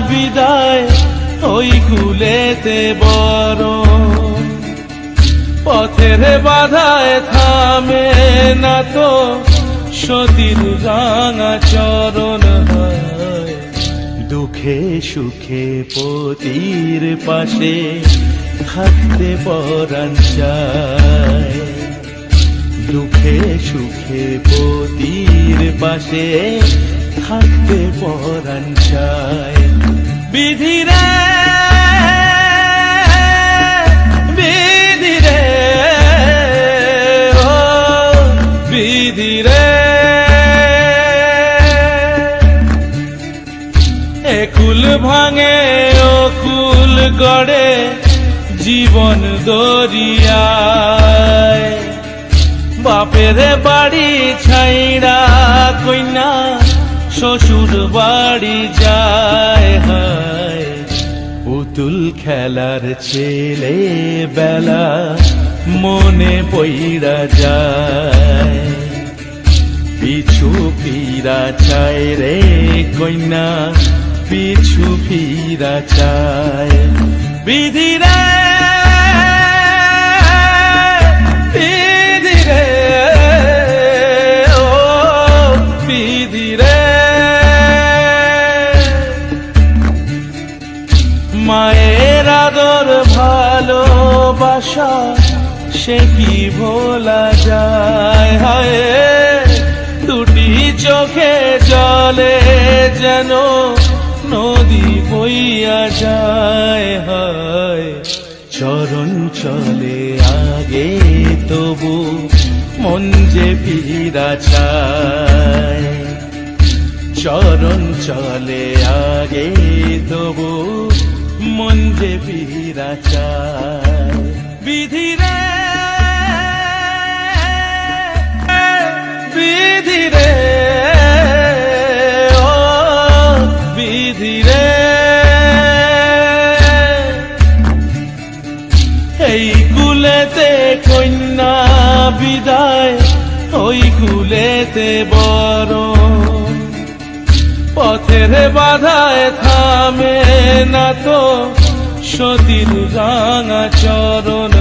বিদায়, ওই কুলেতে বড় পথের বাধায় থামে না তো, সতীর রাঙা চরণ দুঃখে সুখে পতির পাশে থাকতে পরাণ দুঃখে সুখে পতির পাশে থাকতে পরাণ চায়। বিধিরে বিধিরে ও বিধিরে একুল ভাঙে, ও কুল গড়ে জীবন দরিয়ায়। বাপের বাড়ি ছাইড়া কইনা, শ্বশুর বাড়ি যায়। হায় পুতুল খেলার ছেলে বেলা মনে পইরা যায়। পিছু ফিরা চায় রে কইনা, পিছু ফিরা চায়। বিধিরে মায়ের আদর ভালোবাসা, সে কি ভোলা যায়? হায়, দুটি চোখে জলে যেন নদী বইয়া যায়। হায়, চরণ চলে আগে, তবু মন যে ফিরা চায়। চরণ চলে আগে, তবু মন যে ফিরা চায়। বিধিরে বিধিরে ও বিধিরে এই কুলেতে কন্যা বিদায়, ওই কুলেতে বড় পথের বাধায় থামে না তো, সতীর রাঙা চরণ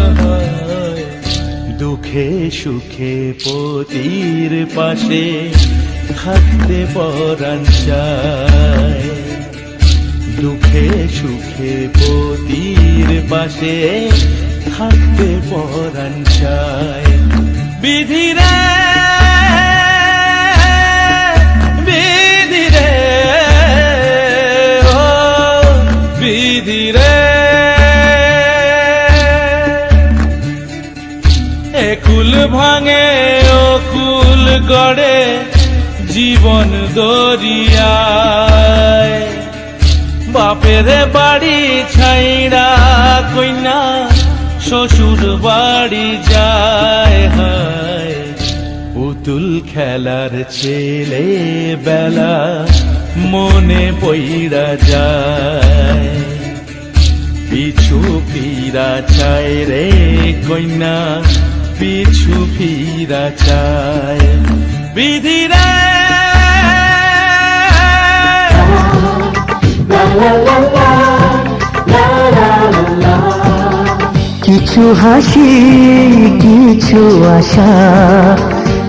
দুঃখে সুখে পতির পাশে থাকতে পরাণ দুঃখে সুখে পতির পাশে থাকতে পরাণ চায়। বিধিরে বিধিরে একুল ভাঙে কুল গড়ে জীবন দরিয়ায়। বাপের বাড়ি ছাইড়া কইনা, শ্বশুর বাড়ি যায় হায়। পুতুল খেলার ছেলে বেলা মনে পইরা যায়। পিছু ফিরা চায় রে কইনা, পিছু ফিরা চায় বিধিরা কিছু হাসি, কিছু আশা,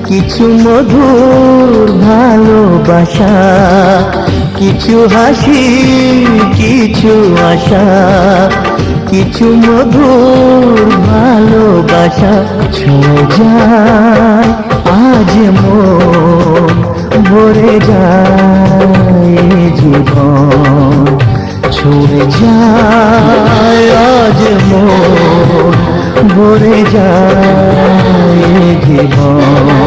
কিছু মধুর ভালোবাসা। কিছু হাসি, কিছু আশা, কিছু মধুর ভালোবাসা যায়, আজ মন ভরে যায়, জীবন ছুঁয়ে যায়, আজ মন ভরে যায়, জীবন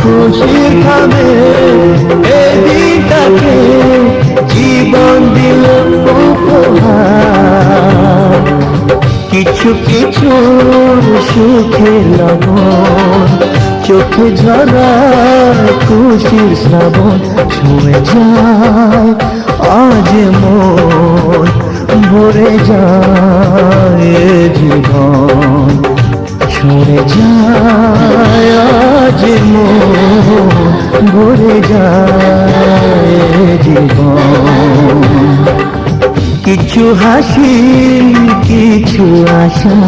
খুশির খাবে এদিনটাকে জীবন দিল কিছু কিছু সুখে লবণ চোখে ঝরায় খুশির শ্রাবণ ছুঁয়ে যায়, আজ মন ভরে যায় জীবন। ছুঁয়ে যায় আজ ভরে যায় জীবন। কিছু হাসি কিছু আশা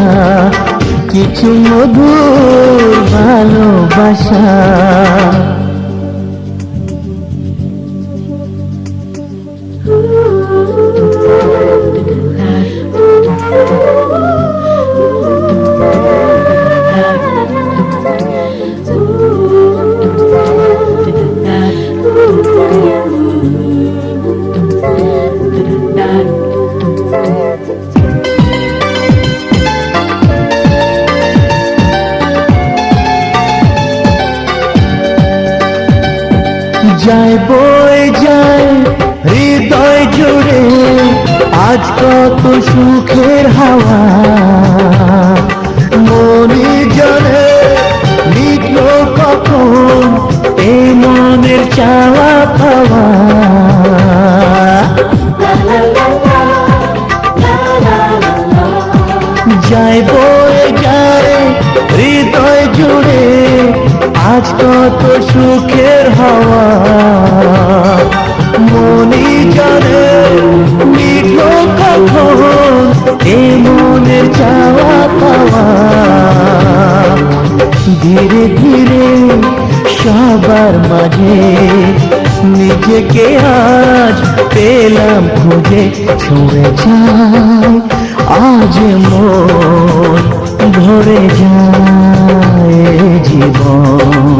কিছু মধুর ভালোবাসা। যায় বই যায়, হৃদয় জুড়ে আজ কত সুখের হাওয়া। মনে জানে লিখল কখন এই মনের চাওয়া পাওয়া। যায় কত সুখের হাওয়া। মনি জানে মিঠল কখন এ মনের চাওয়া পাওয়া। ধীরে ধীরে সবার মাঝে নিজেকে আজ পেলাম খুঁজে ছুঁয়ে যায় আজ মন ভরে যায় জীবন।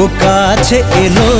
ও কাছে এলো।